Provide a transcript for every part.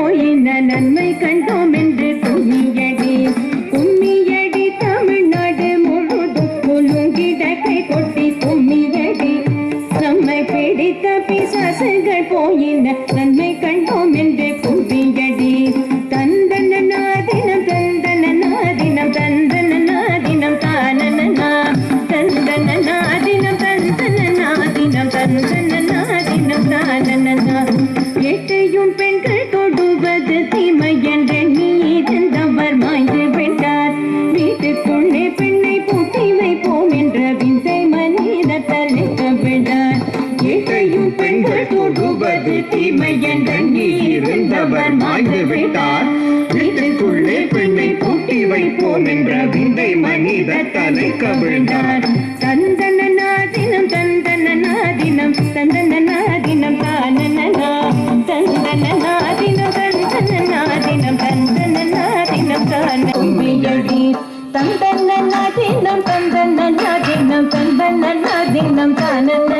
போயின நன்மை கண்டோம் என்று கும்மியடி கும்மியடி தமிழ்நாடு முழுதும் குலுங்கிட கை கொட்டி கும்மியடி நம்மை பிடித்த பிசாசுகள் போயின நன்மை கண்டோம் என்று கும்மியடி தந்தன தினம் தந்தன தினம் தந்தன தினம் தானனா தந்தன தினம் தந்தன தினம் தந்தன தினம் தானனா எட்டையும் பெண்கள் கீதையும் பெண்கள் தொடுவது தீமையன்றி இருந்தவர் மாய்ந்து விட்டார். வீட்டுக்குள்ளே பெண்ணை பூட்டி வைப்போம் என்ற விந்தை மனித தலை கவிழ்ந்தார் தந்தன நாதினம் தந்தன நாதினம் தந்தன நாதினம் தானனா தந்தன நாதினம் தந்தன நாதினம் தந்தன நாதினம் தான. தந்தன நாதினம் தந்தன நாதினம் தந்தன நாதினம் தானன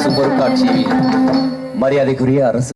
அரசு பொருட்காட்சியில் மரியாதைக்குரிய அரசு.